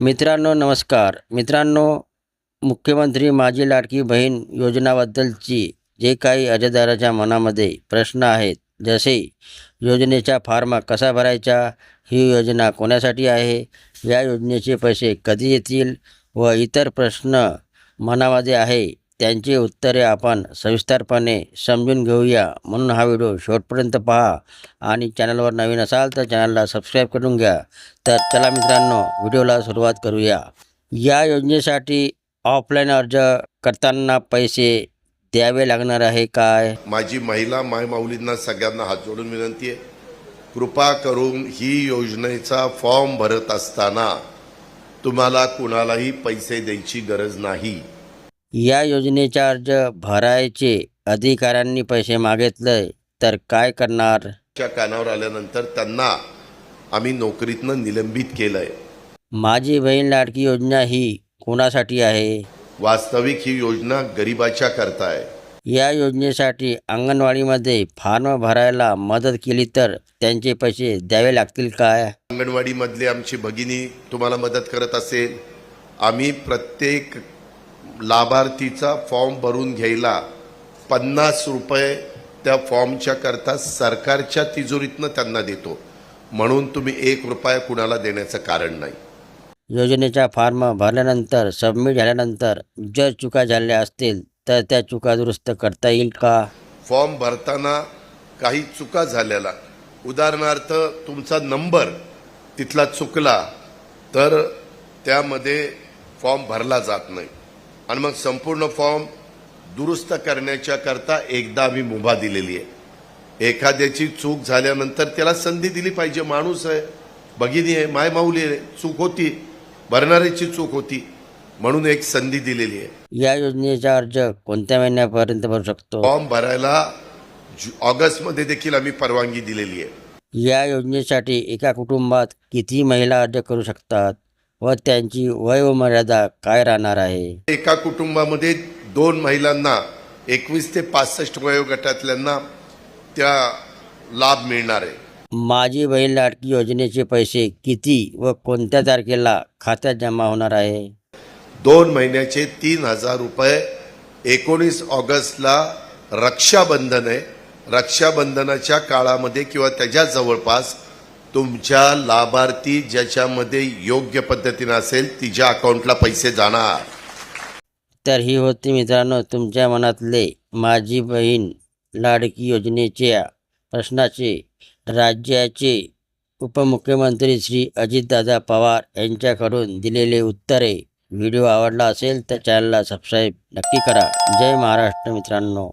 मित्रांनो नमस्कार. मित्रांनो मुख्यमंत्री माझी लाडकी बहीण योजनाबद्दलची जे काही अर्जदाराच्या मनामध्ये प्रश्न आहेत जसे योजनेचा फार्मा कसा भरायचा ही योजना कोणासाठी आहे या योजनेचे पैसे कधी येतील व इतर प्रश्न मनामध्ये आहे त्यांची उत्तरे आपण सविस्तरपणे समजून घेऊया. म्हणून हा व्हिडिओ शेवटपर्यंत पहा आणि चॅनलवर नवीन असाल तर चॅनलला सबस्क्राईब करून घ्या. तर चला मित्रांनो व्हिडिओला सुरुवात करूया. या योजनेसाठी ऑफलाईन अर्ज करताना पैसे द्यावे लागणार आहे काय? माझी महिला मायमाऊलींना सगळ्यांना हात जोडून विनंती आहे. कृपा करून ही योजनेचा फॉर्म भरत असताना तुम्हाला कुणालाही पैसे द्यायची गरज नाही. या योजनेचा अर्ज भरायचे अधिकाऱ्यांनी पैसे मागितले तर काय करणार? च्या कानावर आल्यानंतर त्यांना आम्ही नोकरीतनं निलंबित केलंय. माझी बहीण लाडकी योजना ही कोणासाठी आहे? वास्तविक ही योजना गरिबाच्या करता आहे या योजनेसाठी अंगणवाडीमध्ये फॉर्म भरायला मदत केली तर त्यांचे पैसे द्यावे लागतील काय? अंगणवाडीमधली आमची भगिनी तुम्हाला मदत करत असेल. आम्ही प्रत्येक लाभार्थीचा फॉर्म भरून घ्यायला पन्नास रुपये त्या फॉर्मच्या करता सरकारच्या तिजोरीतनं त्यांना देतो. म्हणून तुम्ही एक रुपया कुणाला देण्याचं कारण नाही. योजनेचा फॉर्म भरल्यानंतर सबमिट झाल्यानंतर जर चुका झाल्या असतील तर त्या चुका दुरुस्त करता येईल का? फॉर्म भरताना काही चुका झालेला उदाहरणार्थ तुमचा नंबर तिथला चुकला तर त्यामध्ये फॉर्म भरला जात नाही. आणि मग संपूर्ण फॉर्म दुरुस्त करण्याच्या करता एकदा आम्ही मुभा दिलेली आहे. एखाद्याची चूक झाल्यानंतर त्याला संधी दिली पाहिजे. माणूस आहे भगिनी आहे माय माऊली आहे चूक होती भरणाऱ्याची चूक होती म्हणून एक संधी दिलेली आहे. या योजनेचा अर्ज कोणत्या महिन्यापर्यंत भरू शकतो? फॉर्म भरायला ऑगस्टमध्ये देखील आम्ही परवानगी दिलेली आहे. या योजनेसाठी एका कुटुंबात किती महिला अर्ज करू शकतात? व त्यांची वयोमर्यादा काय राहणार आहे? एका कुटुंबामध्ये दोन महिलांना एकवीस ते पासष्ट वयोगटातल्यांना त्या लाभ मिळणार आहे. माझी बहीण लाडकी योजनेचे पैसे किती व कोणत्या तारखेला खात्यात जमा होणार आहे? दोन महिन्याचे तीन हजार रुपये एकोणीस ऑगस्टला रक्षाबंधन आहे. रक्षाबंधनाच्या काळामध्ये किंवा त्याच्या जवळपास तुमच्या लाभार्थी ज्याच्यामध्ये योग्य पद्धतीनं असेल तिच्या अकाउंटला पैसे जाणार. तर ही होती मित्रांनो तुमच्या मनातले माझी बहीण लाडकी योजनेच्या प्रश्नाचे राज्याचे उपमुख्यमंत्री श्री अजितदादा पवार यांच्याकडून दिलेले उत्तरे. व्हिडिओ आवडला असेल तर चॅनलला सबस्क्राईब नक्की करा. जय महाराष्ट्र मित्रांनो.